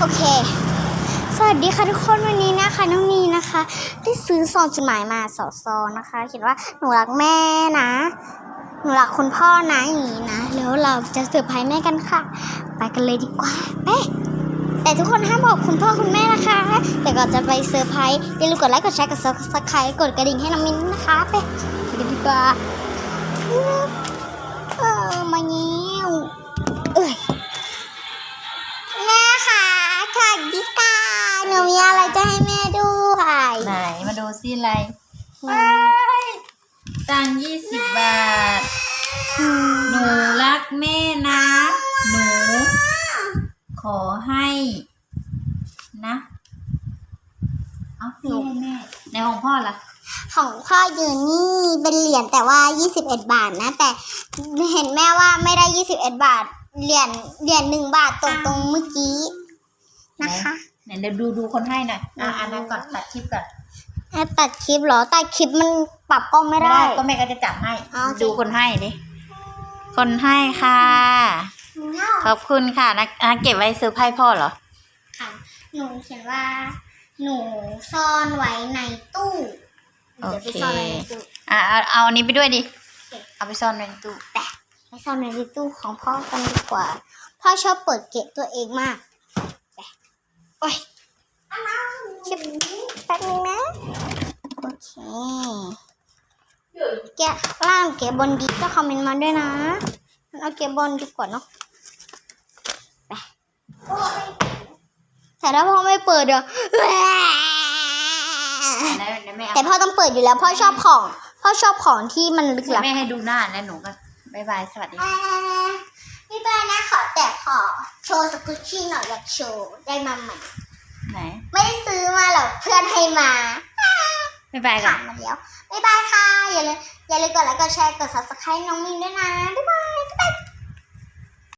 โอเค สวัสดีค่ะทุกคนวันนี้นะคะน้องนีนะคะ ได้ซื้อซองจดหมายมาสองซองนะคะ เขียนว่าหนูรักแม่นะ หนูรักคุณพ่อนะอย่างนี้นะ แล้วเราจะเซอร์ไพรส์แม่กันค่ะ ไปกันเลยดีกว่าไปแต่ทุกคนห้ามบอกคุณพ่อคุณแม่นะคะ แต่ก่อนจะไปเซอร์ไพรส์อย่าลืมกดไลค์กดแชร์กดซับสไครต์กดกระดิ่งให้น้องมินนะคะไปไปกันดีกว่า หนูมีอะไรจะให้แม่ด้วยไหนมาดูซิอะไรว้ายตังยี่สิบบาท หนูรักแม่นะ หนู ขอให้ นะ เอาพี่ให้แม่ ในของพ่อล่ะของพ่ออยู่นี่เป็นเหรียญแต่ว่า 21 บาทนะ แต่เห็นแม่ว่าไม่ได้ 21 บาท เหรียญเหรียญหนึ่งบาทตรงตรงเมื่อกี้นะคะ ไหนเดี๋ยวดูดูคนให้หน่อยอะอันนั้นก่อนตัดคลิปก่อนให้ตัดคลิปเหรอตัดคลิปมันปรับกล้องไม่ได้ก็แม่ก็จะจับให้ อ๋อโอเค ดูคนให้ดิคนให้ค่ะ ขอบคุณค่ะนะอะเก็บไว้เซอร์ไพรส์พ่อเหรอ ค่ะหนูเขียนว่า หนูซ่อนไว้ในตู้เดี๋ยวไปซ่อนไว้ในตู้ อะเอาเอาอันนี้ไปด้วยดิโอเคเอาไปซ่อนไว้ในตู้แต่ไปซ่อนในตู้ของพ่อกันดีกว่า พ่อชอบเปิดเกะตัวเองมากไป โอ้ยชิบแป๊บนึงนะ โอเคแกะข้างล่างเกะบนดีก็คอมเมนต์มาด้วยนะงั้นเอาเกะบนดีกว่าเนาะไปแต่ถ้าพ่อไม่เปิดเดี๋ยวไหนไหนแม่เอาแต่พ่อต้องเปิดอยู่แล้ว พ่อชอบของ พ่อชอบของที่มันลึกลับแม่ให้ดูหน้าแล้วหนูก็บายบาย สวัสดี อ่าพี่ป้านะขอแต่ขอโช ว์สกุชชี่หน่อยอยากโชว์ได้มาใหม่ ไหนไม่ได้ซื้อมาหรอกเพื่อนให้มาบายบายก่อผ่านนมาแล้วบ๊ายบายค่ะ อย่าลืมอย่าลืมกดไลค์กดแชร์กด subscribe น้องมินด้วยนะบ๊ายบายบ๊ายบาย